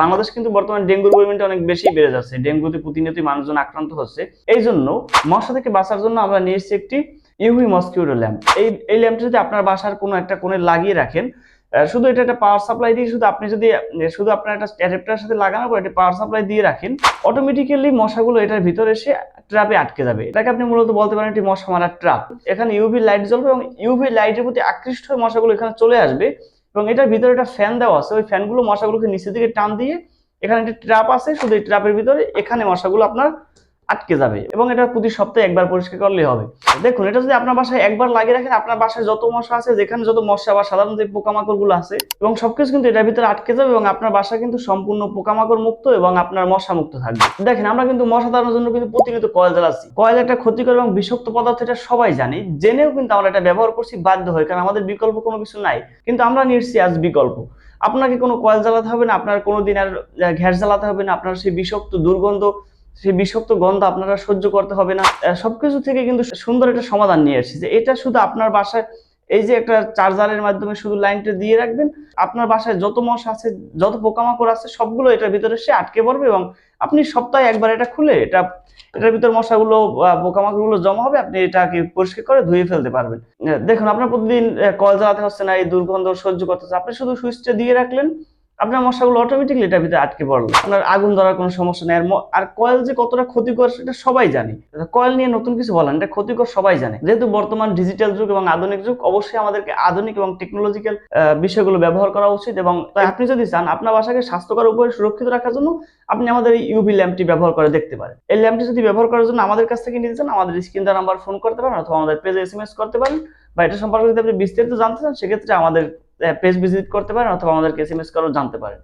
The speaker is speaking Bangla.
বাংলাদেশ কিন্তু বর্তমানে ডেঙ্গুর পরিমাণটা অনেক বেশি বেড়ে যাচ্ছে। ডেঙ্গুতে প্রতিনিয়তই মানুষজন আক্রান্ত হচ্ছে। এই জন্য মশা থেকে বাঁচার জন্য আমরা নিয়ে এসেছি একটি ইউভি মসকিউটো ল্যাম্প। এই এই ল্যাম্পটা যদি আপনার বাসার কোনো একটা কোণে লাগিয়ে রাখেন শুধু এটা একটা পাওয়ার সাপ্লাই দিয়ে শুধু আপনি যদি শুধু আপনার একটা অ্যাডাপ্টারের সাথে লাগানোর পর একটা পাওয়ার সাপ্লাই দিয়ে রাখেন অটোমেটিক্যালি মশাগুলো এটার ভিতরে এসে ট্র্যাপে আটকে যাবে। এটাকে আপনি মূলত বলতে পারেন একটি মশা মারার ট্রাপ এখানে ইউভি লাইট জ্বলবে এবং ইউভি লাইটের প্রতি আকৃষ্ট হয়ে মশাগুলো এখানে চলে আসবে। এবং এটার ভিতরে একটা ফ্যান দেওয়া আছে। ওই ফ্যানগুলো মশাগুলোকে নিচের দিকে টান দিয়ে এখানে একটা ট্র্যাপ আছে, শুধু এই ট্র্যাপের ভিতরে এখানে মশাগুলো আপনার আটকে যাবে এবং এটা প্রতি সপ্তাহে একবার পরিষ্কার করলেই হবে। দেখুন, এটা যদি আপনার বাসায় একবার লাগিয়ে রাখেন, আপনার বাসায় যত মশা আছে, যেখানে যত মশা বা সাধারণ পোকামাকড়গুলো আছে, এবং সবকিছু কিন্তু এটার ভিতরে আটকে যাবে এবং আপনার বাসা কিন্তু সম্পূর্ণ পোকামাকড় মুক্ত এবং আপনার মশা মুক্ত থাকবে। দেখেন, আমরা কিন্তু মশা তাড়ানোর জন্য কিন্তু প্রতিনিয়ত কয়েল জ্বালাচ্ছি। কয়েল একটা ক্ষতিকর এবং বিষাক্ত পদার্থ, এটা সবাই জানি। জেনেও কিন্তু আমরা এটা ব্যবহার করছি, বাধ্য হয় কারণ আমাদের বিকল্প কোনো কিছু নাই। কিন্তু আমরা নিচ্ছি আজ বিকল্প। আপনাকে কোনো কয়েল জ্বালাতে হবে না, আপনার কোনো দিন আর ঘ্যাস জ্বালাতে হবে না, আপনার সেই বিষাক্ত দুর্গন্ধ সেই বিষাক্ত গন্ধ আপনারা সহ্য করতে হবে না। সবকিছু থেকে কিন্তু সুন্দর একটা সমাধান নিয়ে এসেছি। যে এটা শুধু আপনার বাসায়, এই যে একটা চার্জারের মাধ্যমে শুধু লাইনটা দিয়ে রাখবেন, আপনার বাসায় যত মশা আছে, যত পোকামাকড় আছে, সবগুলো এটার ভিতরে সে আটকে পড়বে এবং আপনি সপ্তাহে একবার এটা খুলে এটা, এটার ভিতর মশাগুলো পোকামাকড়গুলো জমা হবে, আপনি এটাকে পরিষ্কার করে ধুয়ে ফেলতে পারবেন। দেখুন, আপনার প্রতিদিন কল জ্বালাতে হচ্ছে না, এই দুর্গন্ধ সহ্য করতেছে আপনি শুধু সুইচটা দিয়ে রাখলেন আপনার মশাগুলো অটোমেটিকলি এটার ভিতরে আটকে পড়ল। আপনার আগুন ধরার কোনো সমস্যা নেই। আর কয়েল যে কতটা ক্ষতিকর সেটা সবাই জানে। কয়েল নিয়ে নতুন কিছু বলেন এটা ক্ষতিকর সবাই জানে। যেহেতু বর্তমান ডিজিটাল যুগ এবং আধুনিক যুগ, অবশ্যই আমাদেরকে আধুনিক এবং টেকনোলজিক্যাল বিষয়গুলো ব্যবহার করা উচিত এবং আপনি যদি চান, আপনার বাসাকে স্বাস্থ্যকর উপরে সুরক্ষিত রাখার জন্য আপনি আমাদের এই ইউভি ল্যাম্পটি ব্যবহার করে দেখতে পারেন। এই ল্যাম্পটি যদি ব্যবহার করার জন্য আমাদের কাছ থেকে নিতে চান, আমাদের স্ক্রিন দেওয়া নাম্বার ফোন করতে পারেন অথবা আমাদের পেজে এস করতে পারেন বা এটা সম্পর্কে যদি আপনি বিস্তারিত জানতে চান, সেক্ষেত্রে আমাদের পেজ ভিজিট করতে পারেন অথবা আমাদেরকে এস এম এস করেও জানতে পারেন।